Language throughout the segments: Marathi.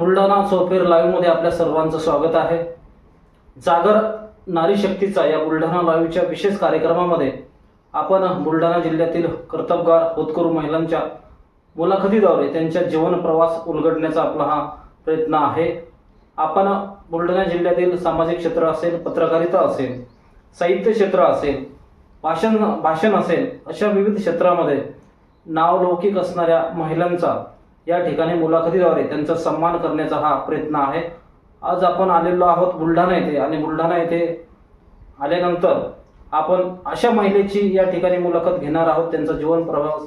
बुलढाणा सोफेर लाईव्हमध्ये आपल्या सर्वांचं स्वागत आहे. जागर नारी शक्तीचा या बुलढाणा लाईव्हच्या विशेष कार्यक्रमामध्ये आपण बुलढाणा जिल्ह्यातील कर्तबगार होतकरू महिलांच्या मुलाखतीद्वारे त्यांच्या जीवन प्रवास उलगडण्याचा आपला हा प्रयत्न आहे. आपण बुलढाणा जिल्ह्यातील सामाजिक क्षेत्र असेल पत्रकारिता असेल साहित्य क्षेत्र असेल भाषण भाषण असेल अशा विविध क्षेत्रामध्ये नावलौकिक असणाऱ्या महिलांचा या ठिकाणी मुलाखतीद्वारे त्यांचा सन्मान करण्याचा हा प्रयत्न आहे. आज आपण आलेलो आहोत बुलढाणा येथे आणि बुलढाणा येथे आल्यानंतर आपण अशा महिलेची या ठिकाणी मुलाखत घेणार आहोत. त्यांचा जीवन प्रवास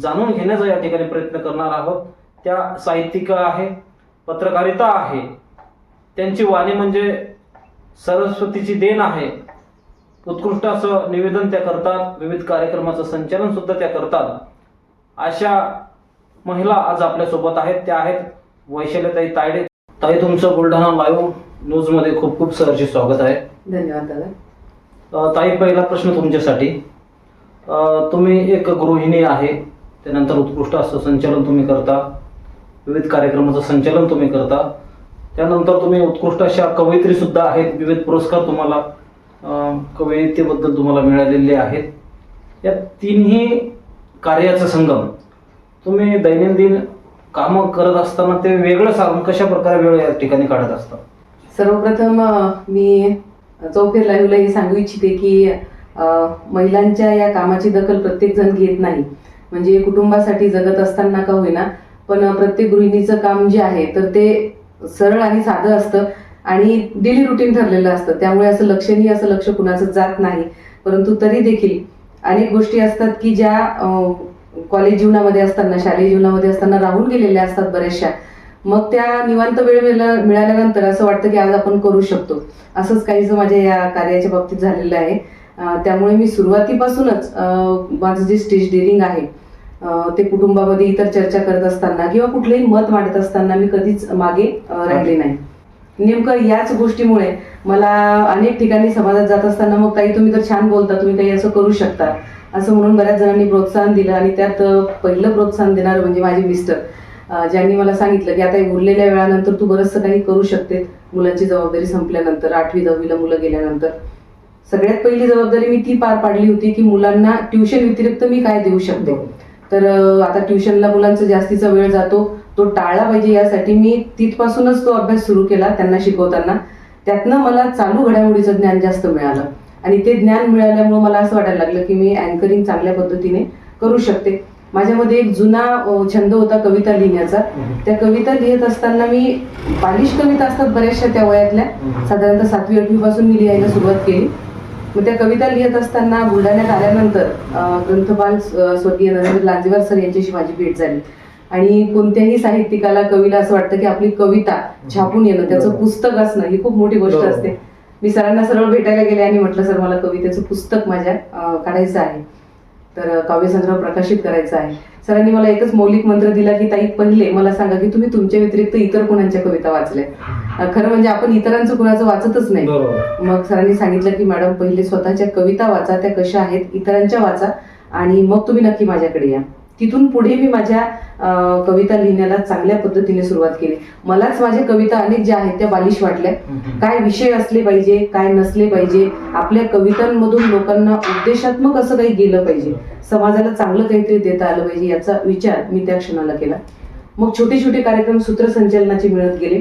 जाणून घेण्याचा या ठिकाणी प्रयत्न करणार आहोत. त्या साहित्यिका आहे पत्रकारिता आहे. त्यांची वाणी म्हणजे सरस्वतीची देण आहे. उत्कृष्ट असं निवेदन त्या करतात. विविध कार्यक्रमाचं संचालन सुद्धा त्या करतात. अशा महिला आज आपल्यासोबत आहेत. त्या आहेत वैशालीताई तायडे. ताई तुमचं बुलढाणा लाईव्ह न्यूजमध्ये खूप खूप सहर्षी स्वागत आहे. धन्यवाद दादा. ताई पहिला प्रश्न तुमच्यासाठी. तुम्ही एक गृहिणी आहे त्यानंतर उत्कृष्ट असं संचालन तुम्ही करता. विविध कार्यक्रमाचं संचालन तुम्ही करता. त्यानंतर तुम्ही उत्कृष्ट अशा कवयित्री सुद्धा आहेत. विविध पुरस्कार तुम्हाला कवयितेबद्दल तुम्हाला मिळालेले आहेत. या तिन्ही कार्याचा संगम तुम्ही दैनंदिन कामं करत असताना ते वेगळं सारून कशा प्रकारे वेळ या ठिकाणी काढत असता? सर्वप्रथम मी चौफेर लाईव्हला हे सांगू इच्छिते की महिलांच्या या कामाची दखल प्रत्येक जण घेत नाही. म्हणजे कुटुंबासाठी जगत असताना का होईना पण प्रत्येक गृहिणीचं काम जे आहे तर ते सरळ आणि साधं असतं आणि डेली रुटीन ठरलेलं असतं. त्यामुळे असं लक्षणीय असं लक्ष कुणाचं जात नाही. परंतु तरी देखील अनेक गोष्टी असतात की ज्या कॉलेज जीवनामध्ये असताना शालेय जीवनामध्ये असताना राहून गेलेल्या असतात बऱ्याचशा. मग त्या निवांत वेळ मिळाल्यानंतर असं वाटतं की आज आपण करू शकतो. असंच काहीसं माझ्या या कार्याच्या बाबतीत झालेलं आहे. त्यामुळे मी सुरुवातीपासूनच माझं जे स्टेज डेअरिंग आहे ते कुटुंबामध्ये इतर चर्चा करत असताना किंवा कुठलंही मत मांडत असताना मी कधीच मागे राहिले नाही. नेमकं याच गोष्टीमुळे मला अनेक ठिकाणी समाजात जात असताना मग काही तुम्ही तर छान बोलता तुम्ही काही असं करू शकता. असं म्हणून बऱ्याच जणांनी प्रोत्साहन दिलं आणि त्यात पहिलं प्रोत्साहन देणारं म्हणजे माझे मिस्टर ज्यांनी मला सांगितलं की आता हे उरलेल्या वेळानंतर तू बरंचसं काही करू शकते. मुलांची जबाबदारी संपल्यानंतर आठवी दहावीला मुलं गेल्यानंतर. सगळ्यात पहिली जबाबदारी मी ती पार पाडली होती की मुलांना ट्युशन व्यतिरिक्त मी काय देऊ शकते? तर आता ट्युशनला मुलांचा जास्तीचा वेळ जातो. तो टाळला पाहिजे यासाठी मी तिथपासूनच तो अभ्यास सुरू केला त्यांना शिकवताना. त्यातनं मला चालू घडामोडीचं ज्ञान जास्त मिळालं. आणि ते ज्ञान मिळाल्यामुळे मला असं वाटायला लागलं की मी अँकरिंग चांगल्या पद्धतीने करू शकते. माझ्यामध्ये एक जुना छंद होता कविता लिहिण्याचा. त्या कविता लिहित असताना मी बालिश कविता असतात बऱ्याचशा त्या वयातल्या. साधारणतः सातवी आठवी पासून मी लिहायला सुरुवात केली. मग त्या कविता लिहित असताना बुलढाण्यात आल्यानंतर ग्रंथपाल स्वर्गीय नरेंद्र लांजेवार सर यांच्याशी माझी भेट झाली. आणि कोणत्याही साहित्यिकाला कवीला असं वाटतं की आपली कविता छापून येणं त्याचं. पुस्तक असणं ही खूप मोठी गोष्ट. असते. मी सरांना सरळ भेटायला गेले आणि म्हटलं सर मला कवितेचं पुस्तक माझ्या काढायचं आहे. तर काव्यसंग्रह प्रकाशित करायचा आहे. सरांनी मला एकच मौलिक मंत्र दिला की ताई पहिले मला सांगा की तुम्ही तुमच्या व्यतिरिक्त इतर कोणाच्या कविता वाचल्या खरं म्हणजे आपण इतरांचं कुणाचं वाचतच नाही. मग सरांनी सांगितलं की मॅडम पहिले स्वतःच्या कविता वाचा त्या कशा आहेत? इतरांच्या वाचा आणि मग तुम्ही नक्की माझ्याकडे या. तिथून पुढे मी माझ्या कविता लिहिण्याला चांगल्या पद्धतीने सुरुवात केली. मलाच माझ्या कविता अनेक ज्या आहेत त्या बालिश वाटल्या. काय विषय असले पाहिजे काय नसले पाहिजे आपल्या कवितांमधून लोकांना उद्देशात्मक असं काही गेलं पाहिजे समाजाला चांगलं काहीतरी देता आलं पाहिजे याचा विचार मी त्या क्षणाला केला. मग छोटे छोटे कार्यक्रम सूत्रसंचलनाचे मिळत गेले.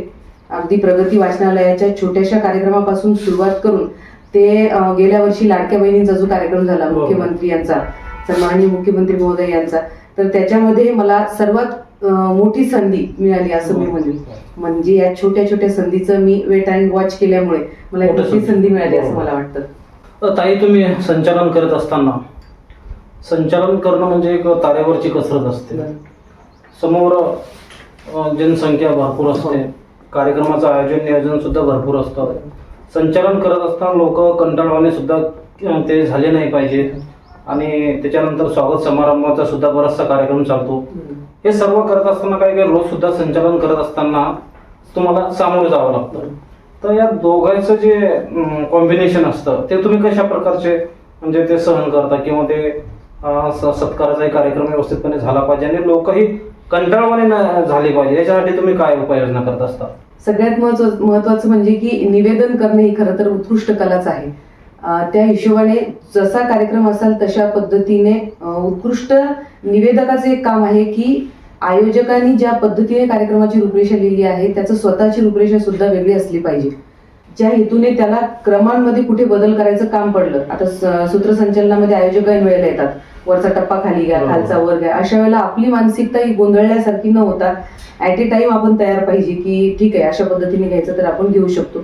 अगदी प्रगती वाचनालयाच्या छोट्याशा कार्यक्रमापासून सुरुवात करून ते गेल्या वर्षी लाडक्या बहिणींचा जो कार्यक्रम झाला बरोबर. मुख्यमंत्री यांचा सन्माननीय मुख्यमंत्री महोदय यांचा तर त्याच्यामध्ये मला सर्वात मोठी संधी मिळाली असं मी म्हणेन. म्हणजे या छोट्या छोट्या संधीचं मी वेट अँड वॉच केल्यामुळे मला एक मोठी संधी. मिळाली असं बरोबर. मला वाटतं. ताई तुम्ही संचालन करत असताना संचालन करणं म्हणजे एक तारेवरची कसरत असते. समोर जनसंख्या भरपूर असते. हो. कार्यक्रमाचं आयोजन नियोजन सुद्धा भरपूर असतं. संचालन करत असताना लोक कंटाळवाने सुद्धा ते झाले नाही पाहिजेत. आणि त्याच्यानंतर स्वागत समारंभाचा सुद्धा बराचसा कार्यक्रम चालतो. हे सर्व करत असताना काही काही रोज सुद्धा संचालन करत असताना तुम्हाला सामोरं जावं लागतं. तर या दोघांचं जे कॉम्बिनेशन असतं ते तुम्ही कशा प्रकारचे म्हणजे ते सहन करता किंवा ते सत्काराचा कार्यक्रम व्यवस्थितपणे झाला पाहिजे आणि लोकही कंटाळवाणी न झाली पाहिजे. याच्यासाठी तुम्ही काय उपाययोजना करत असता? सगळ्यात महत्त्व महत्वाचं म्हणजे की निवेदन करणे ही खरं तर उत्कृष्ट कलाच आहे. त्या हिशोबाने जसा कार्यक्रम असाल तशा पद्धतीने उत्कृष्ट निवेदकाचं एक काम आहे की आयोजकांनी ज्या पद्धतीने कार्यक्रमाची रूपरेषा लिहिली आहे त्याचं स्वतःची रूपरेषा सुद्धा वेगळी असली पाहिजे. ज्या हेतूने त्याला क्रमांमध्ये कुठे बदल करायचं काम पडलं. आता सूत्रसंचलनामध्ये आयोजक वेळेला येतात. वरचा टप्पा खाली घ्या बरोबर. खालचा वर घ्या. अशा वेळेला आपली मानसिकता ही गोंधळल्यासारखी न होता ऍट ए टाइम आपण तयार पाहिजे की ठीक आहे अशा पद्धतीने घ्यायचं तर आपण घेऊ शकतो.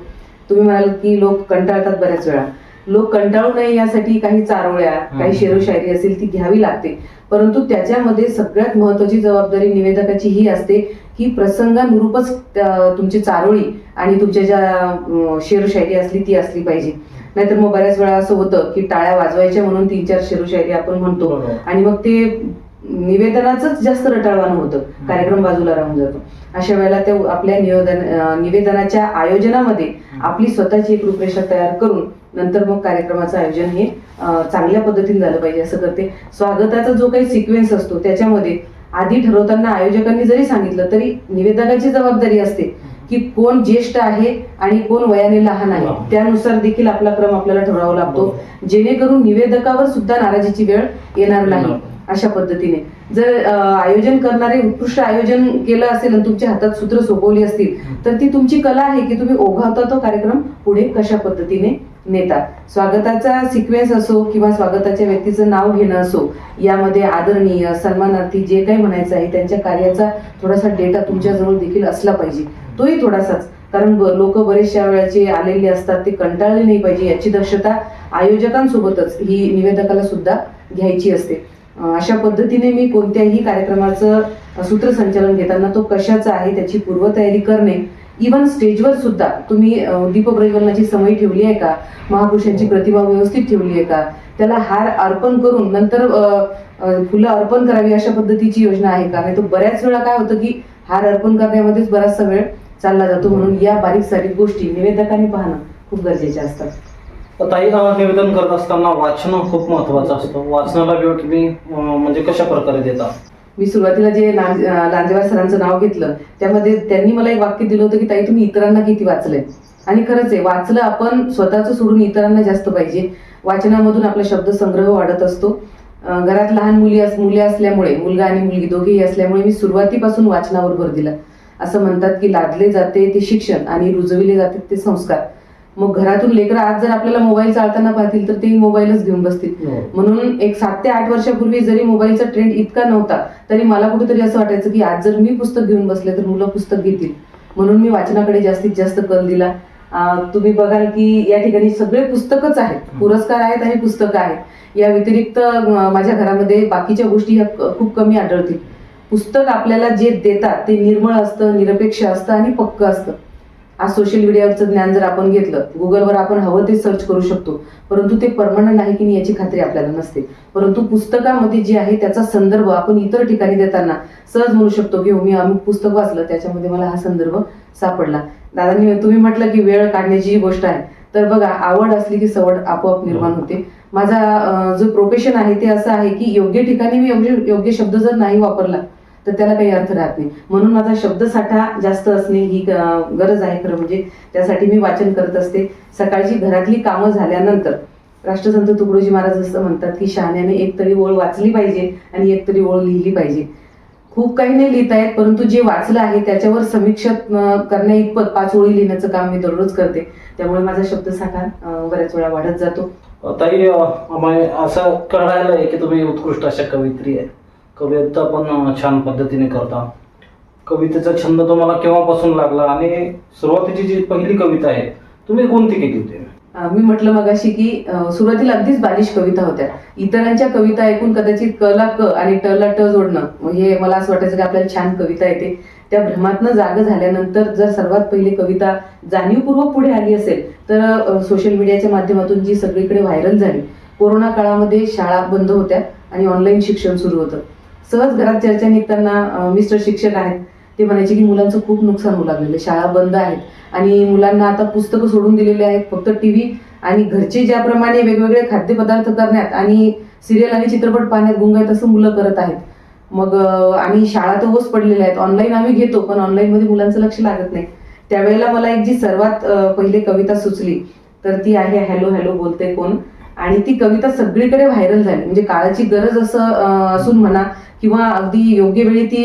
तुम्ही म्हणाल की लोक कंटाळतात बऱ्याच वेळा. लोक कंटाळू नये यासाठी काही चारोळ्या काही. शेरोशायरी असेल ती घ्यावी लागते. परंतु त्याच्यामध्ये सगळ्यात महत्वाची जबाबदारी निवेदकाची ही असते की प्रसंगानुरूपच तुमची चारोळी आणि तुमच्या ज्या शेरोशायरी असली ती असली पाहिजे. नाहीतर मग बऱ्याच वेळा असं होतं की टाळ्या वाजवायच्या म्हणून तीन चार शेरोशायरी आपण म्हणतो. आणि मग ते निवेदनाचंच जास्त रटाळवानं होतं. कार्यक्रम बाजूला राहून जातो. अशा वेळेला ते आपल्या निवेदन निवेदनाच्या आयोजनामध्ये आपली स्वतःची एक रूपरेषा तयार करून नंतर मग कार्यक्रमाचं आयोजन हे चांगल्या पद्धतीने झालं पाहिजे असं करते. स्वागताचा जो काही सिक्वेन्स असतो त्याच्यामध्ये आधी ठरवताना आयोजकांनी जरी सांगितलं तरी निवेदकाची जबाबदारी असते की कोण ज्येष्ठ आहे आणि कोण वयाने लहान आहे. त्यानुसार देखील आपला क्रम आपल्याला ठरवावा लागतो. जेणेकरून निवेदकावर सुद्धा नाराजीची वेळ येणार नाही. अशा पद्धतीने. जर आयोजन करणारे उत्कृष्ट आयोजन केलं असेल आणि तुमच्या हातात सूत्र सोपवली असतील तर ती तुमची कला आहे की तुम्ही ओघावता तो कार्यक्रम पुढे कशा पद्धतीने नेता. स्वागताचा सिक्वेन्स असो किंवा स्वागताच्या व्यक्तीचं नाव घेणं असो यामध्ये आदरणीय सन्मानार्थी जे काही म्हणायचं आहे त्यांच्या कार्याचा थोडासा डेटा तुमच्याजवळ देखील असला पाहिजे. तोही थोडासाच. कारण लोक बरेचशा वेळाचे आलेले असतात ते कंटाळले नाही पाहिजे याची दक्षता आयोजकांसोबतच ही निवेदकाला सुद्धा घ्यायची असते. अशा पद्धतीने मी कोणत्याही कार्यक्रमाचं सूत्रसंचालन घेताना तो कशाचा आहे त्याची पूर्वतयारी करणे इवन स्टेजवर सुद्धा तुम्ही दीपप्रज्वलनाची समय ठेवली आहे का? महापुरुषांची प्रतिमा व्यवस्थित ठेवली आहे का? त्याला हार अर्पण करून नंतर फुलं अर्पण करावी अशा पद्धतीची योजना आहे का? नाही तर बऱ्याच वेळा काय होतं की हार अर्पण करण्यामध्येच बराचसा वेळ चालला जातो म्हणून या बारीक सारीक गोष्टी निवेदकांनी पाहणं खूप गरजेच्या असतात. ताई निवेदन करत असताना वाचन खूप महत्वाचं असतं. वाचनाला वेळ तुम्ही म्हणजे कशा प्रकारे देता? मी सुरुवातीला जे लांज- लांजेवार सरांचं नाव घेतलं त्यामध्ये त्यांनी मला एक वाक्य दिलं होतं की ताई तुम्ही इतरांना किती वाचलंय? आणि खरंच आहे वाचलं आपण स्वतःचं सोडून इतरांना जास्त पाहिजे. वाचनामधून आपला शब्द संग्रह वाढत असतो. घरात लहान मुली अस मुले असल्यामुळे मुलगा आणि मुलगी दोघेही असल्यामुळे मी सुरुवातीपासून वाचनावर भर दिला. असं म्हणतात की लादले जाते ते शिक्षण आणि रुजविले जाते ते संस्कार. मग घरातून लेकरं आज जर आपल्याला मोबाईल चालताना पाहतील तर ते मोबाईलच घेऊन बसतील. म्हणून एक सात ते आठ वर्षापूर्वी जरी मोबाईलचा ट्रेंड इतका नव्हता तरी मला कुठेतरी असं वाटायचं की आज जर मी पुस्तक घेऊन बसले तर मुलं पुस्तक घेतील. म्हणून मी वाचनाकडे जास्तीत जास्त कल दिला. तुम्ही बघाल की या ठिकाणी सगळे पुस्तकच आहेत. पुरस्कार आहेत आणि पुस्तकं आहेत. या व्यतिरिक्त माझ्या घरामध्ये बाकीच्या गोष्टी ह्या खूप कमी आढळतील. पुस्तक आपल्याला जे देतात ते निर्मळ असतं निरपेक्ष असतं आणि पक्क असतं. आज सोशल मीडियावरचं ज्ञान जर आपण घेतलं गुगलवर आपण हवं ते सर्च करू शकतो. परंतु ते परमनंट आहे की नाही याची खात्री आपल्याला नसते. परंतु पुस्तकामध्ये जे आहे त्याचा संदर्भ आपण इतर ठिकाणी देताना सहज म्हणू शकतो की हो मी अमुक पुस्तक वाचलं त्याच्यामध्ये मला हा संदर्भ सापडला. दादांनी तुम्ही म्हटलं की वेळ काढण्याची ही गोष्ट आहे. तर बघा आवड असली की सवड आपोआप निर्माण होते. माझा जो प्रोफेशन आहे ते असं आहे की योग्य ठिकाणी मी योग्य योग्य शब्द जर नाही वापरला तर त्याला काही अर्थ राहत नाही. म्हणून माझा शब्दसाठा जास्त असणे ही गरज आहे खरं म्हणजे. त्यासाठी मी वाचन करत असते. सकाळची घरातली कामं झाल्यानंतर राष्ट्रसंत तुकडोजी महाराज असं म्हणतात की शहाण्याने एक तरी ओळ वाचली पाहिजे आणि एक तरी ओळ लिहिली पाहिजे. खूप काही नाही लिहिता येत परंतु जे वाचलं आहे त्याच्यावर समीक्षा करण्या इतपत पाच ओळी लिहिण्याचं काम मी दररोज करते. त्यामुळे माझा शब्दसाठा बऱ्याच वेळा वाढत जातो. ताई असं कळायला आहे की तुम्ही उत्कृष्ट अशा कवित्री आहे कविता पण छान पद्धतीने करता. कवितेचा छंद तुम्हाला केव्हापासून लागला आणि सुरुवातीची जी पहिली कविता आहे तुम्ही कोणती केली होती? मी म्हटलं मगाशी की सुरुवातीला अगदीच बालिश कविता होत्या. इतरांच्या कविता ऐकून कदाचित क ला क आणि ट ला ट जोडणं हे मला असं वाटायचं की आपल्याला छान कविता येते. त्या भ्रमातनं जाग झाल्यानंतर जर सर्वात पहिली कविता जाणीवपूर्वक पुढे आली असेल तर सोशल मीडियाच्या माध्यमातून जी सगळीकडे व्हायरल झाली कोरोना काळामध्ये शाळा बंद होत्या आणि ऑनलाईन शिक्षण सुरू होतं. सहज घरात चर्चा निघताना मिस्टर शिक्षक आहेत. ते म्हणायचे की मुलांचं खूप नुकसान होऊ लागलेलं शाळा बंद आहेत. आणि मुलांना आता पुस्तकं सोडून दिलेली आहेत. फक्त टी व्ही आणि घरचे ज्याप्रमाणे वेगवेगळे खाद्यपदार्थ करण्यात आणि सिरियल आणि चित्रपट पाहण्यात गुंग आहेत मुलं करत आहेत. मग आणि शाळा तर ओस पडलेल्या आहेत. ऑनलाईन आम्ही घेतो पण ऑनलाईनमध्ये मुलांचं लक्ष लागत नाही. त्यावेळेला मला एक जी सर्वात पहिली पहिले कविता सुचली तर ती आहे हॅलो हॅलो बोलते कोण. आणि ती कविता सगळीकडे व्हायरल झाली. म्हणजे काळाची गरज असं असून म्हणा किंवा अगदी योग्य वेळी ती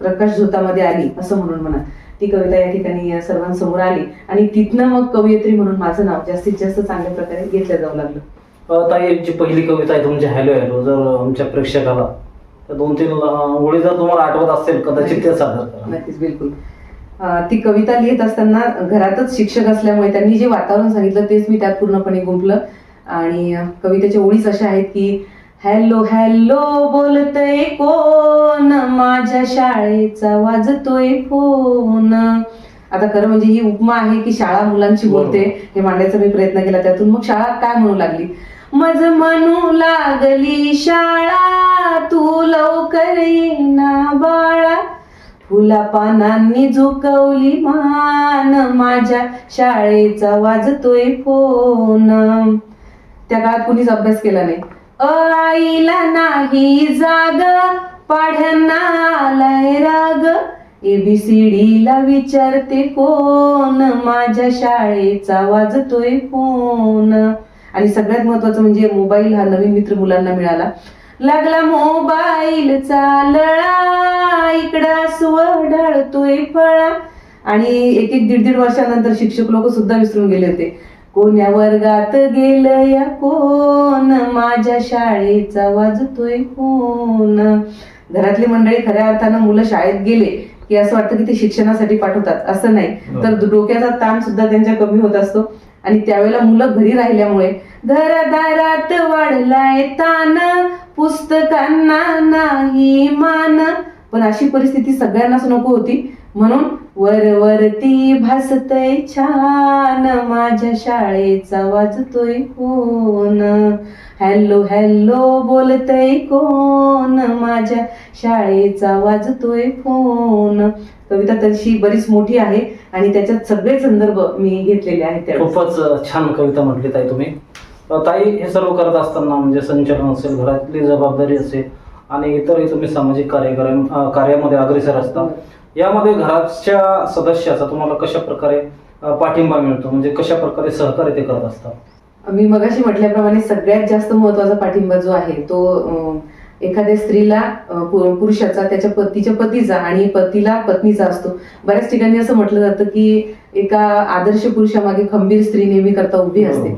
प्रकाश झोतामध्ये आली असं म्हणून म्हणा. ती कविता या ठिकाणी सर्वांसमोर आली. आणि तिथनं मग कवयित्री म्हणून माझं नाव जास्तीत जास्त चांगल्या प्रकारे घेतलं जाऊ लागलं. ताई जी पहिली कविता आहे तुमची हॅलो हॅलो जर आमच्या प्रेक्षकाला तर दोन तीन ओळी जर तुम्हाला आठवत असेल कदाचित ते सादर करा. नक्कीच बिलकुल. ती कविता लिहित असताना घरातच शिक्षक असल्यामुळे त्यांनी जे वातावरण सांगितलं तेच मी त्यात पूर्णपणे गुंफलं. आणि कवितेच्या ओळीच अशा आहेत की हॅलो हॅलो बोलतय कोण? माझ्या शाळेचा वाजतोय फोन. आता खरं म्हणजे ही उपमा आहे की शाळा मुलांची बोलते. हे मांडायचा मी प्रयत्न केला त्यातून. मग शाळा काय म्हणू लागली? मज म्हणू लागली शाळा तू लवकर येईना बाळा. फुला पानांनी झुकवली मान. माझ्या शाळेचा वाजतोय फोन. त्या काळात कुणीच अभ्यास केला नाही. आईला नाही जाग पाढ्यांना आलाय राग. एबीसीडी ला विचारते कोण? माझ्या शाळेचा वाजतोय फोन. आणि सगळ्यात महत्वाचं म्हणजे मोबाईल हा नवीन मित्र मुलांना मिळाला. लागला मोबाईल चालळा इकडा ढळतोय फळा. आणि एक एक दीड दीड वर्षानंतर शिक्षक लोक सुद्धा विसरून गेले होते. कोण्या वर्गात गेलं या कोण? माझ्या शाळेचा वाजतोय फोन घरातली मंडळी खऱ्या अर्थानं मुलं शाळेत गेले की असं वाटतं की ते शिक्षणासाठी पाठवतात. असं नाही. तर डोक्याचा ताण सुद्धा त्यांच्या कमी होत असतो. आणि त्यावेळेला मुलं घरी राहिल्यामुळे घरादारात वाढलाय ताण. पुस्तकांना नाही मान. पण अशी परिस्थिती सगळ्यांनाच नको होती. म्हणून वरवरती भासतय छान. माझ्या शाळेचा वाजतोय कोण? हॅलो हॅलो बोलतय कोण? माझ्या शाळेचा वाजतोय फोन कविता तशी बरीच मोठी आहे आणि त्याच्यात सगळे संदर्भ मी घेतलेले आहेत खूपच छान कविता म्हटली ताई तुम्ही. ताई हे सर्व करत असताना म्हणजे संचलन असेल घरातली जबाबदारी असेल आणि इतरही तुम्ही सामाजिक कार्य कार्यामध्ये अग्रेसर असता. यामध्ये घराच्या सदस्याचा तुम्हाला कशा प्रकारे पाठिंबा मिळतो? म्हणजे कशा प्रकारे सहकार्य ते करत असतात? मी मगाशी म्हटल्याप्रमाणे सगळ्यात जास्त महत्त्वाचा पाठिंबा जो आहे तो एखाद्या स्त्रीला पुरुषाचा त्याच्या पतीच्या पतीचा आणि पतीला पत्नीचा असतो. बऱ्याच ठिकाणी असं म्हटलं जातं की एका आदर्श पुरुषामागे खंबीर स्त्री नेहमी करता उभी असते.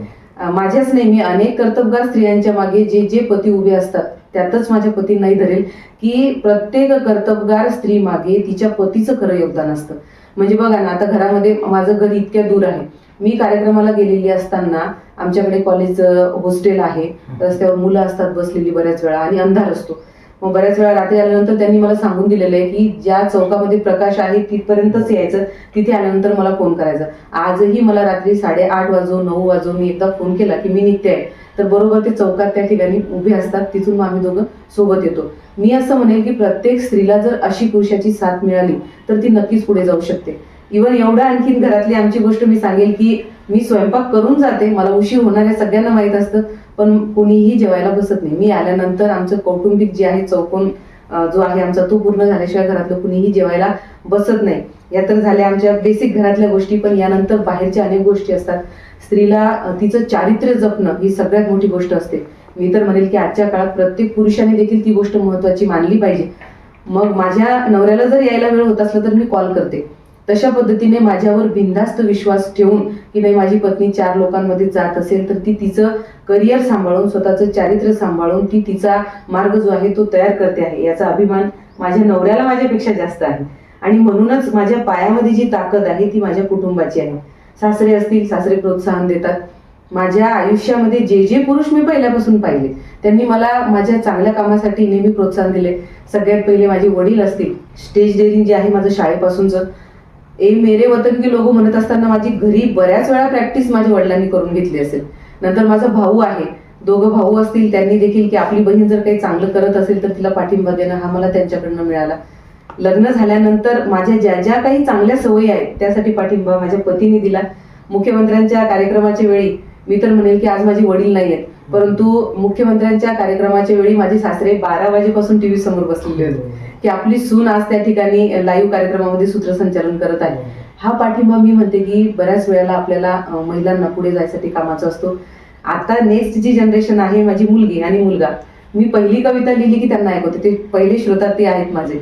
माझ्याच नाही मी अनेक कर्तबगार स्त्रियांच्या मागे जे जे पती उभे असतात त्यातच माझ्या पतींनाही धरेल की प्रत्येक कर्तबगार स्त्री मागे तिच्या पतीचं खरं योगदान असतं. म्हणजे बघा ना आता घरामध्ये माझं घर इतक्या दूर आहे. मी कार्यक्रमाला गेलेली असताना आमच्याकडे कॉलेज हॉस्टेल आहे. रस्त्यावर मुलं असतात बसलेली बऱ्याच वेळा आणि अंधार असतो. मग बऱ्याच वेळा रात्री आल्यानंतर त्यांनी मला सांगून दिलेलं आहे की ज्या चौकामध्ये प्रकाश आहे तिथपर्यंतच यायचं तिथे आल्यानंतर मला फोन करायचा. आजही मला रात्री साडेआठ वाजो नऊ वाजो मी एकदा फोन केला की मी निघते आहे. तर बरोबर ते चौकात त्या ठिकाणी उभे असतात तिथून मग आम्ही दोघं सोबत येतो. मी असं म्हणेल की प्रत्येक स्त्रीला जर अशी पुरुषाची साथ मिळाली तर ती नक्कीच पुढे जाऊ शकते. इवन एवढं आणखीन घरातली आमची गोष्ट मी सांगेल की मी स्वयंपाक करून जाते मला उशीर होणार आहे सगळ्यांना माहीत असतं पण कोणीही जेवायला बसत नाही. मी आल्यानंतर आमचं कौटुंबिक जे आहे चौकोन जो आहे आमचा तो पूर्ण झाल्याशिवाय घरातलं कुणीही जेवायला बसत नाही. या तर झाल्या आमच्या बेसिक घरातल्या गोष्टी पण यानंतर बाहेरच्या अनेक गोष्टी असतात. स्त्रीला तिचं चारित्र्य जपणं ही सगळ्यात मोठी गोष्ट असते. मी तर म्हणेल की आजच्या काळात प्रत्येक पुरुषाने देखील ती गोष्ट महत्वाची मानली पाहिजे. मग माझ्या नवऱ्याला जर यायला वेळ होत असला तर मी कॉल करते. तशा पद्धतीने माझ्यावर बिनधास्त विश्वास ठेवून की नाही माझी पत्नी चार लोकांमध्ये जात असेल तर ती तिचं करिअर सांभाळून स्वतःचं चारित्र्य सांभाळून ती तिचा मार्ग जो आहे तो तयार करते आहे. याचा अभिमान माझ्या नवऱ्याला माझ्यापेक्षा जास्त आहे. आणि म्हणूनच माझ्या पायामध्ये जी ताकद आहे ती माझ्या कुटुंबाची आहे. सासरे असतील सासरे प्रोत्साहन देतात. माझ्या आयुष्यामध्ये जे जे पुरुष मी पहिल्यापासून पाहिले त्यांनी मला माझ्या चांगल्या कामासाठी नेहमी प्रोत्साहन दिले. सगळ्यात पहिले माझे वडील असतील. स्टेज डेअरिंग जे आहे माझं शाळेपासूनचं. ए मेरे वतन के लोगो म्हणत असताना माझी घरी बऱ्याच वेळा प्रॅक्टिस माझ्या वडिलांनी करून घेतली असेल. नंतर माझा भाऊ आहे. दोघं भाऊ असतील त्यांनी देखील की आपली बहीण जर काही चांगलं करत असेल तर तिला पाठिंबा देणं हा मला त्यांच्याकडनं मिळाला. लग्न झाल्यानंतर माझ्या ज्या ज्या काही चांगल्या सवयी आहेत त्यासाठी पाठिंबा माझ्या पतीने दिला. मुख्यमंत्र्यांच्या कार्यक्रमाच्या वेळी मी तर म्हणेल की आज माझे वडील नाही आहेत. परंतु मुख्यमंत्र्यांच्या कार्यक्रमाच्या वेळी माझे सासरे बारा वाजेपासून टीव्ही समोर बसलेले होते. की आपली सून आज त्या ठिकाणी लाईव्ह कार्यक्रमामध्ये सूत्रसंचालन करत आहे. हा पाठिंबा मी म्हणते की बऱ्याच वेळेला आपल्याला महिलांना पुढे जायसाठी कामाचा असतो. आता नेक्स्ट जी जनरेशन आहे माझी मुलगी आणि मुलगा मी पहिली कविता लिहिली की त्यांना ऐकवते. ते पहिले श्रोता ते आहेत माझे.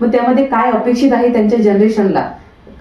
मग त्यामध्ये काय अपेक्षित आहे त्यांच्या जनरेशनला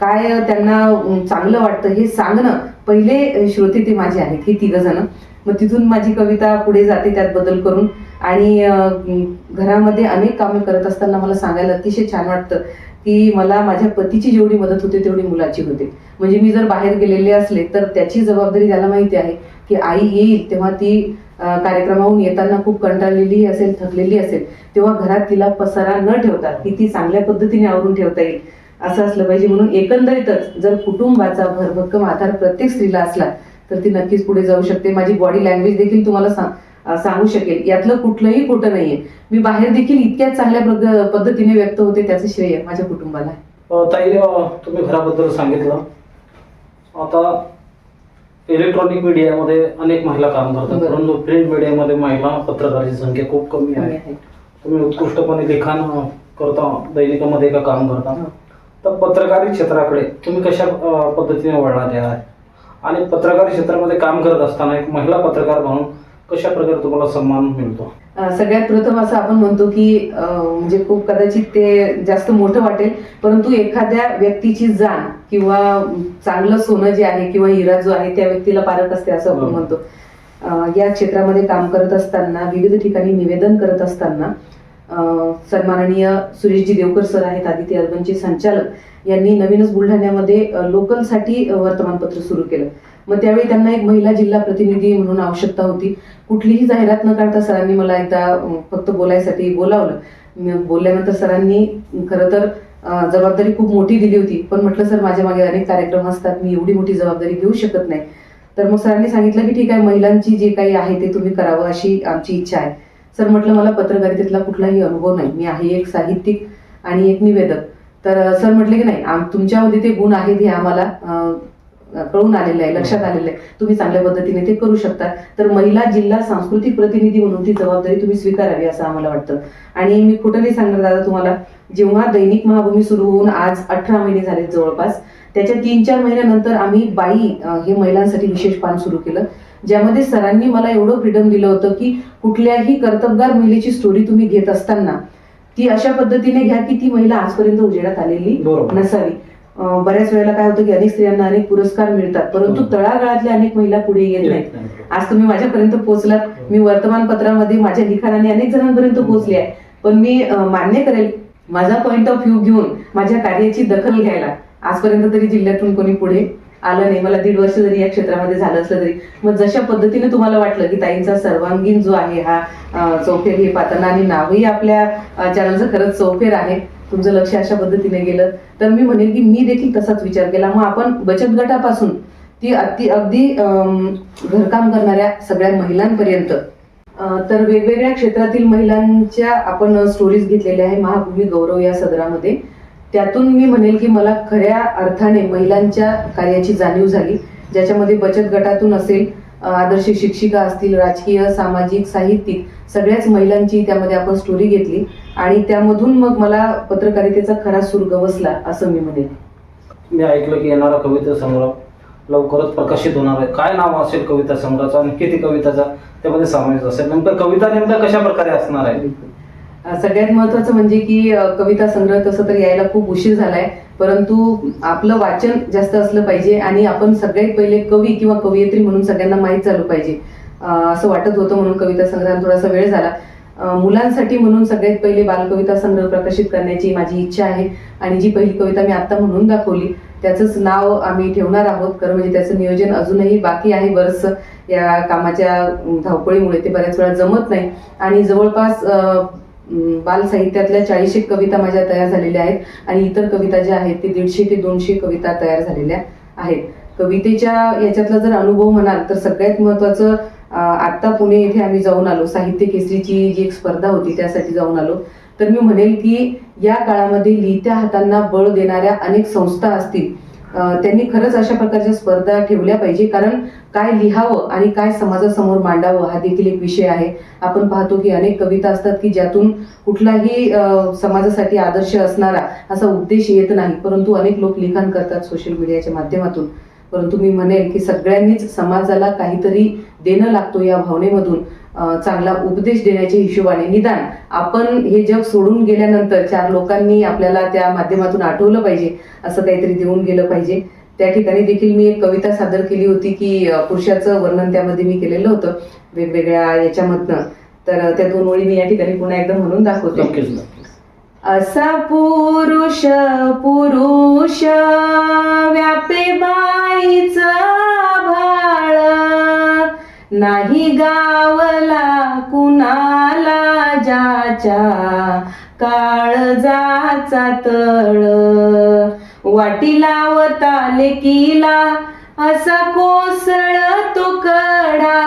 काय त्यांना चांगलं वाटतं? हे सांगणं पहिले श्रोते ते माझे आहेत हे तिघ जण. मग तिथून माझी कविता पुढे जाते त्यात बदल करून. आणि घरामध्ये अनेक कामे करत असताना मला सांगायला अतिशय छान वाटतं की मला माझ्या पतीची जेवढी मदत होते तेवढी मुलाची होते. म्हणजे मी जर बाहेर गेलेले असले तर त्याची जबाबदारी त्याला माहिती आहे की आई येईल तेव्हा ती कार्यक्रमाहून येताना खूप कंटाळलेली असेल थकलेली असेल तेव्हा घरात तिला पसारा न ठेवता की ती चांगल्या पद्धतीने आवरून ठेवता येईल असं असलं पाहिजे. म्हणून एकंदरीतच जर कुटुंबाचा भरभक्कम आधार प्रत्येक स्त्रीला असला तर ती नक्कीच पुढे जाऊ शकते. माझी बॉडी लँग्वेज देखील तुम्हाला सांग सांगू शकेल. यातलं कुठलंही खोटं नाहीये. मी बाहेर देखील इतक्याच चांगल्या पद्धतीने व्यक्त होते त्याचं श्रेय माझ्या कुटुंबाला ताई तुम्ही घराबद्दल सांगितलं. आता इलेक्ट्रॉनिक मीडियामध्ये अनेक महिला काम करतात. परंतु प्रिंट मीडियामध्ये महिला पत्रकाराची संख्या खूप कमी आहे. तुम्ही उत्कृष्टपणे लिखाण करता दैनिकामध्ये का काम करता. हो. तर पत्रकारी क्षेत्राकडे तुम्ही कशा पद्धतीने वळला द्या आणि पत्रकारी क्षेत्रामध्ये काम करत असताना एक महिला पत्रकार म्हणून कशा प्रकारे तुम्हाला सन्मान मिळतो? सगळ्यात प्रथम असं आपण म्हणतो की म्हणजे खूप कदाचित ते जास्त मोठं वाटेल परंतु एखाद्या व्यक्तीची जाण किंवा चांगलं सोनं जे आहे किंवा हिरा जो आहे त्या व्यक्तीला पारख असते असं आपण बरोबर. म्हणतो. अं, या क्षेत्रामध्ये काम करत असताना विविध ठिकाणी निवेदन करत असताना अं, सन्माननीय सुरेशजी देवकर सर आहेत आदित्य अर्बनचे संचालक यांनी नवीनच बुलढाण्यामध्ये अं, लोकलसाठी अं, वर्तमानपत्र सुरू केलं. मग त्यावेळी त्यांना एक महिला जिल्हा प्रतिनिधी म्हणून आवश्यकता होती. कुठलीही जाहिरात न काढता सरांनी मला एकदा फक्त बोलायसाठी बोलावलं. बोलल्यानंतर सरांनी खरं तर जबाबदारी खूप मोठी दिली होती. पण म्हटलं सर माझ्या मागे अनेक कार्यक्रम असतात. मी एवढी मोठी जबाबदारी घेऊ शकत नाही. तर मग सरांनी सांगितलं की ठीक आहे महिलांची जे काही आहे ते तुम्ही करावं अशी आमची इच्छा आहे. सर म्हटलं मला पत्रकारितेतला कुठलाही अनुभव नाही. मी आहे एक साहित्यिक आणि एक निवेदक. तर सर म्हटले की नाही आम तुमच्यामध्ये ते गुण आहेत हे आम्हाला कळून आलेलं आहे लक्षात आलेलं आहे. तुम्ही चांगल्या पद्धतीने ते करू शकता. तर महिला जिल्हा सांस्कृतिक प्रतिनिधी म्हणून ती जबाबदारी तुम्ही स्वीकारावी असं आम्हाला वाटतं. आणि मी खोटं नाही सांगणार दादा तुम्हाला जेव्हा दैनिक महाभूमी सुरू होऊन आज अठरा महिने झाले जवळपास त्याच्या तीन चार महिन्यानंतर आम्ही बाई हे महिलांसाठी विशेष पान सुरू केलं ज्यामध्ये सरांनी मला एवढं फ्रीडम दिलं होतं की कुठल्याही कर्तबगार महिलेची स्टोरी तुम्ही घेत असताना ती अशा पद्धतीने घ्या की ती महिला आजपर्यंत उजेडात आलेली नसावी. बऱ्याच वेळेला काय होतं की अनेक स्त्रियांना अनेक पुरस्कार मिळतात परंतु हम्म. तळागाळातल्या अनेक महिला पुढे येत नाहीत. आज तुम्ही माझ्यापर्यंत पोहोचलात मी वर्तमानपत्रामध्ये माझ्या लिखाणाने अनेक जणांपर्यंत पोहोचले आहे. पण मी मान्य करेल माझा पॉइंट ऑफ व्ह्यू घेऊन माझ्या कार्याची दखल घ्यायला आजपर्यंत तरी जिल्ह्यातून कोणी पुढे आलं नाही. मला दीड वर्ष जरी या क्षेत्रामध्ये झालं असलं तरी मग जशा पद्धतीने तुम्हाला वाटलं की ताईंचा सर्वांगीण जो आहे हा चौफेर हे पाहताना आणि नावही आपल्या चॅनलचं खरंच चौफेर आहे तुमचं लक्ष अशा पद्धतीने गेलं. तर मी म्हणेल की मी देखील तसाच विचार केला. मग आपण बचत गटापासून ती अति अगदी घरकाम करणाऱ्या सगळ्या महिलांपर्यंत तर वेगवेगळ्या क्षेत्रातील महिलांच्या आपण स्टोरीज घेतलेल्या आहे. महाभूमी गौरव या सदरामध्ये. त्यातून मी म्हणेल की मला खऱ्या अर्थाने महिलांच्या कार्याची जाणीव झाली ज्याच्यामध्ये बचत गटातून असेल आदर्श शिक्षिका असतील राजकीय सामाजिक साहित्यिक सगळ्याच महिलांची त्यामध्ये आपण स्टोरी घेतली. आणि त्यामधून मग मला पत्रकारितेचा खरा सूर गवसला असं मी म्हणेल मी ऐकलं की येणारा कविता संग्रह लवकरच प्रकाशित होणार आहे. काय नाव असेल कविता संग्रहाचं आणि किती कविताचा? त्यामध्ये समावेश असेल. नेमकं कविता नेमक्या कशा प्रकारे असणार आहे? सगळ्यात महत्वाचं म्हणजे की कविता संग्रह तसं तर यायला खूप उशीर झालाय. परंतु आपलं वाचन जास्त असलं पाहिजे आणि आपण सगळ्यात पहिले कवी किंवा कवयित्री म्हणून सगळ्यांना माहीत झालं पाहिजे. असं वाटत होतं म्हणून कविता संग्रह थोडासा वेळ झाला. मुलांसाठी म्हणून सगळ्यात पहिले बालकविता संग्रह प्रकाशित करण्याची माझी इच्छा आहे आणि जी पहिली कविता मी आत्ता म्हणून दाखवली त्याचंच नाव आम्ही ठेवणार आहोत. कारण म्हणजे त्याचं नियोजन अजूनही बाकी आहे बरंचसं या कामाच्या धावपळीमुळे ते बऱ्याच वेळा जमत नाही. आणि जवळपास बालसाहित्यातल्या चाळीसशे बाल साहित्यातल्या कविता माझ्या तयार झालेल्या आहेत आणि इतर कविता ज्या आहेत ते दीडशे ते दोनशे कविता तयार झालेल्या आहेत. कवितेच्या याच्यातला जर अनुभव म्हणाल तर सगळ्यात महत्वाचं आत्ता पुणे येथे आम्ही जाऊन आलो. साहित्य केसरीची जी एक स्पर्धा होती त्यासाठी जाऊन आलो. तर मी म्हणेल की या काळामध्ये लिहित्या हातांना बळ देणाऱ्या अनेक संस्था असतील त्यांनी खरंच अशा प्रकारच्या स्पर्धा ठेवल्या पाहिजे. कारण काय लिहावं आणि काय समाजासमोर मांडावं हा देखील एक विषय आहे. आपण पाहतो की अनेक कविता असतात की ज्यातून कुठलाही समाजासाठी आदर्श असणारा असा उद्देश येत नाही. परंतु अनेक लोक लिखाण करतात सोशल मीडियाच्या माध्यमातून. परंतु मी म्हणेल की सगळ्यांनीच समाजाला काहीतरी देणं लागतो या भावनेमधून. चांगला उपदेश देण्याच्या हिशोबाने निदान. आपण हे जग सोडून गेल्यानंतर चार लोकांनी आपल्याला त्या माध्यमातून आठवलं पाहिजे असं काहीतरी देऊन गेलं पाहिजे. त्या ठिकाणी देखील मी एक कविता सादर केली होती की पुरुषाचं वर्णन त्यामध्ये मी केलेलं होतं वेगवेगळ्या याच्यामधनं. तर त्या दोन ओळी मी या ठिकाणी पुन्हा एकदा म्हणून दाखवते. असा पुरुष पुरुष व्यापे बाईचा नाही गावला कुणाला ज्याच्या काळजाचा तळ. वाटी लावता लेकीला असा कोसळ तो कडा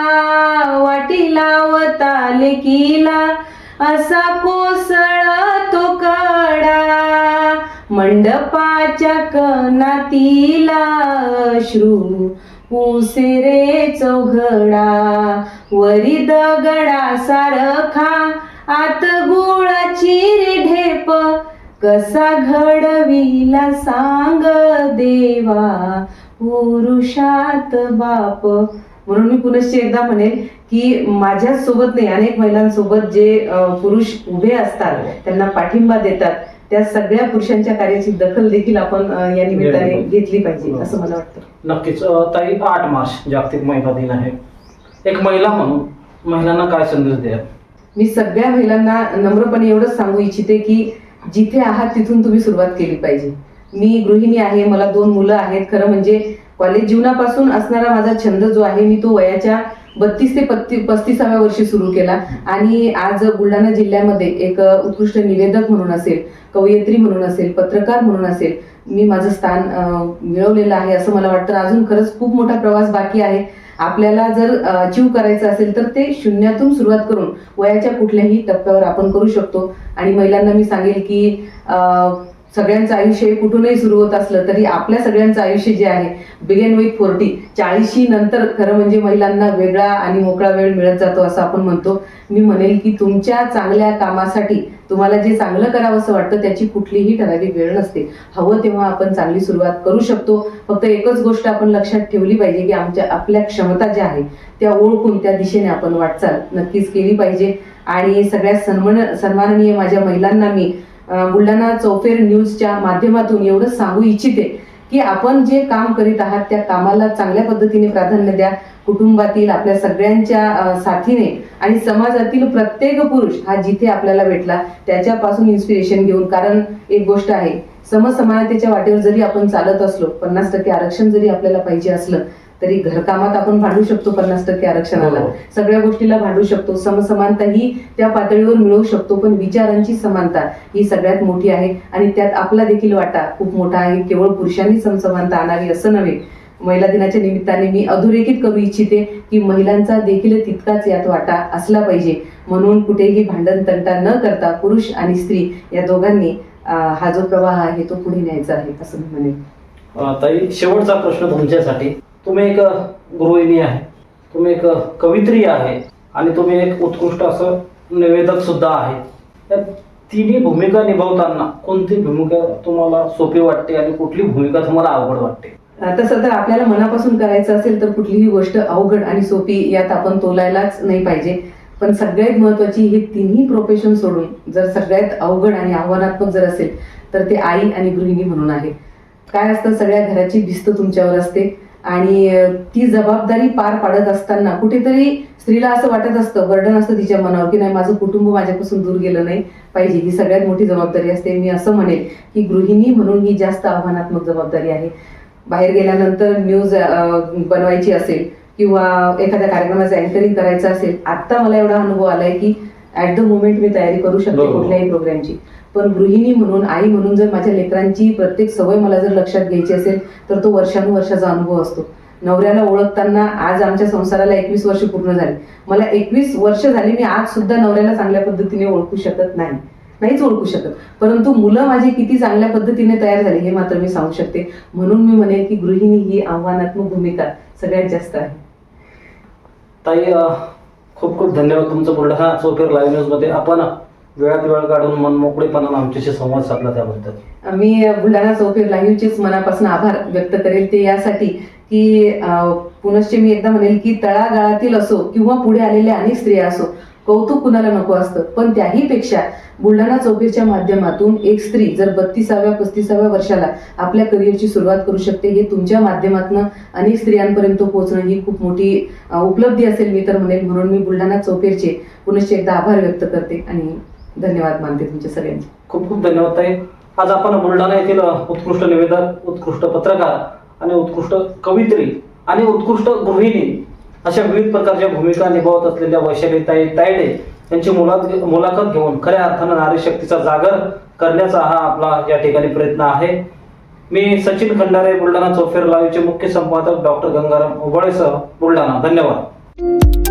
वाटी लावता लेकीला असा कोसळ तो कडा मंडपाच्या कनातीला श्रू पुसे रे चौघडा वरी दगडा सारखा आत गुळाची रे ढेप कसा घडविला सांग देवा पुरुषात बाप. म्हणून मी पुनश्च एकदा म्हणेल की माझ्या सोबत नाही अनेक महिलांसोबत जे पुरुष उभे असतात त्यांना पाठिंबा देतात. त्या सगळ्या पुरुषांच्या कार्याची दखल देखील आपण या निमित्ताने घेतली पाहिजे असं मला वाटतं. नक्कीच. ताई आठ मार्च जागतिक महिला दिन आहे. एक महिला म्हणून महिलांना काय संदेश द्या मी सगळ्या महिलांना नम्रपणे एवढंच सांगू इच्छिते की जिथे आहात तिथून तुम्ही सुरुवात केली पाहिजे. मी गृहिणी आहे मला दोन मुलं आहेत. खरं म्हणजे कॉलेज जीवनापासून असणारा माझा छंद जो आहे मी तो वयाच्या बत्तीस ते पत्ती पस्तीसाव्या वर्षी सुरू केला. आणि आज बुलढाणा जिल्ह्यामध्ये एक उत्कृष्ट निवेदक म्हणून असेल कवयित्री म्हणून असेल पत्रकार म्हणून असेल मी माझं स्थान मिळवलेलं आहे असं मला वाटतं. अजून खरंच खूप मोठा प्रवास बाकी आहे. आपल्याला जर अचीव करायचं असेल तर ते शून्यातून सुरुवात करून वयाच्या कुठल्याही टप्प्यावर आपण करू शकतो. आणि महिलांना मी सांगेल की सगळ्यांचं आयुष्य हे कुठूनही सुरू होत असलं तरी आपल्या सगळ्यांचं आयुष्य जे आहे बिगेन विथ फोर्टी चाळीशी नंतर खरं म्हणजे महिलांना वेगळा आणि मोकळा वेळ मिळत जातो असं आपण म्हणतो. मी म्हणेल की तुमच्या चांगल्या कामासाठी तुम्हाला जे चांगलं करावं असं वाटतं त्याची कुठलीही ठराविक वेळ नसते. हवं तेव्हा आपण चांगली सुरुवात करू शकतो. फक्त एकच गोष्ट आपण लक्षात ठेवली पाहिजे की आमच्या आपल्या क्षमता ज्या आहे त्या ओळखून त्या दिशेने आपण वाटचाल नक्कीच केली पाहिजे. आणि सगळ्यात सन्मान सन्माननीय माझ्या महिलांना मी बुलढाणा चौफेर न्यूजच्या माध्यमातून एवढंच सांगू इच्छिते की आपण जे काम करीत आहात त्या कामाला चांगल्या पद्धतीने प्राधान्य द्या. कुटुंबातील आपल्या सगळ्यांच्या साथीने आणि समाजातील प्रत्येक पुरुष हा जिथे आपल्याला भेटला त्याच्यापासून इन्स्पिरेशन घेऊन. कारण एक गोष्ट आहे समसमानतेच्या वाटेवर जरी आपण चालत असलो पन्नास टक्के आरक्षण जरी आपल्याला पाहिजे असलं तरी घरकामात आपण भांडू शकतो पन्नास टक्के आरक्षणाला. हो. सगळ्या गोष्टीला भांडू शकतो. समसमानता ही त्या पातळीवर मिळवू शकतो पण विचारांची समानता ही सगळ्यात मोठी आहे. आणि त्यात आपला देखील वाटा खूप मोठा आहे. केवळ पुरुषांनी समसमानता आणावी असं नव्हे. महिला दिनाच्या निमित्ताने मी अधोरेखित करू इच्छिते की महिलांचा देखील तितकाच यात वाटा असला पाहिजे. म्हणून कुठेही भांडण तंटा न करता पुरुष आणि स्त्री या दोघांनी हा जो प्रवाह आहे तो पुढे न्यायचा आहे असं मी म्हणेन. अ, ताई शेवटचा प्रश्न तुमच्यासाठी. तुम्ही एक गृहिणी आहे तुम्ही एक कवित्री आहे आणि तुम्ही एक उत्कृष्ट असं निवेदक सुद्धा आहे. या तिन्ही भूमिका निभावताना कोणती भूमिका तुम्हाला सोपी वाटते आणि कुठली भूमिका तुम्हाला अवघड वाटते? तसं तर आपल्याला मनापासून करायचं असेल तर कुठलीही गोष्ट अवघड आणि सोपी यात आपण तोलायलाच नाही पाहिजे. पण सगळ्यात महत्वाची हे तिन्ही प्रोफेशन सोडून जर सगळ्यात अवघड आणि आव्हानात्मक जर असेल तर ते आई आणि गृहिणी म्हणून आहे. काय असतं? सगळ्या घराची भिस्त तुमच्यावर असते. आणि ती जबाबदारी पार पाडत असताना कुठेतरी स्त्रीला असं वाटत असतं बर्डन असतं तिच्या मनावर की नाही माझं कुटुंब माझ्यापासून दूर गेलं नाही पाहिजे ही सगळ्यात मोठी जबाबदारी असते. मी असं म्हणेल की गृहिणी म्हणून ही जास्त आव्हानात्मक जबाबदारी आहे. बाहेर गेल्यानंतर न्यूज बनवायची असेल किंवा एखाद्या कार्यक्रमाचं अँकरिंग करायचं असेल आत्ता मला एवढा अनुभव आलाय की ऍट द मोमेंट मी तयारी करू शकते. कुठल्याही प्रोग्रामची पण गृहिणी म्हणून आई म्हणून जर माझ्या लेकरांची प्रत्येक सवय मला जर लक्षात घ्यायची असेल तर तो वर्षानुवर्षाचा अनुभव असतो. नवऱ्याला ओळखताना आज आमच्या संसाराला एकवीस वर्ष पूर्ण झाली. मला एकवीस वर्ष झाली मी आज सुद्धा नवऱ्याला चांगल्या पद्धतीने ओळखू शकत नाही. नाहीच ओळखू शकत. परंतु मुलं माझी किती चांगल्या पद्धतीने तयार झाली हे मात्र मी सांगू शकते. म्हणून मी म्हणेन की गृहिणी ही आव्हानात्मक भूमिका सगळ्यात जास्त आहे. ताई खूप खूप धन्यवाद तुमचं बुलढाणा चौफेर लाईव्ह न्यूजमध्ये आपण वेळात वेळ काढून मनमोकळेपणानं आमच्याशी संवाद साधला त्याबद्दल. मी बुलढाणा चौफेर लाईव्हचेच मनापासून आभार व्यक्त करेल ते यासाठी की पुनश्च मी एकदा म्हणेल की तळागाळातील असो किंवा पुढे आलेल्या अनेक स्त्रिया असो कौतुक कुणाला नको असतं. पण त्याही पेक्षा बुलढाणा चौफेरच्या माध्यमातून एक स्त्री जर बत्तीसाव्या पस्तीसाव्या वर्षाला आपल्या करिअरची सुरुवात करू शकते हे तुमच्या माध्यमातून अनेक स्त्रियांपर्यंत पोहोचणं ही खूप मोठी उपलब्धी असेल. मी तर म्हणेन म्हणून मी बुलढाणा चौफेरचे पुनश्च एकदा आभार व्यक्त करते आणि धन्यवाद मानते तुमच्या सगळ्यांचे. खूप खूप धन्यवाद ताई. आज आपण बुलढाणा येथील उत्कृष्ट निवेदक उत्कृष्ट पत्रकार आणि उत्कृष्ट कवित्री आणि उत्कृष्ट गृहिणी अशा विविध प्रकारच्या भूमिका निभावत असलेल्या वैशालीताई तायडे यांची मुलाखत घेऊन खऱ्या अर्थानं नारी शक्तीचा जागर करण्याचा हा आपला या ठिकाणी प्रयत्न आहे. मी सचिन खंडारे बुलढाणा चौफेर लाईव्हचे मुख्य संपादक डॉक्टर गंगाराम उबाळेसह बुलढाणा. धन्यवाद.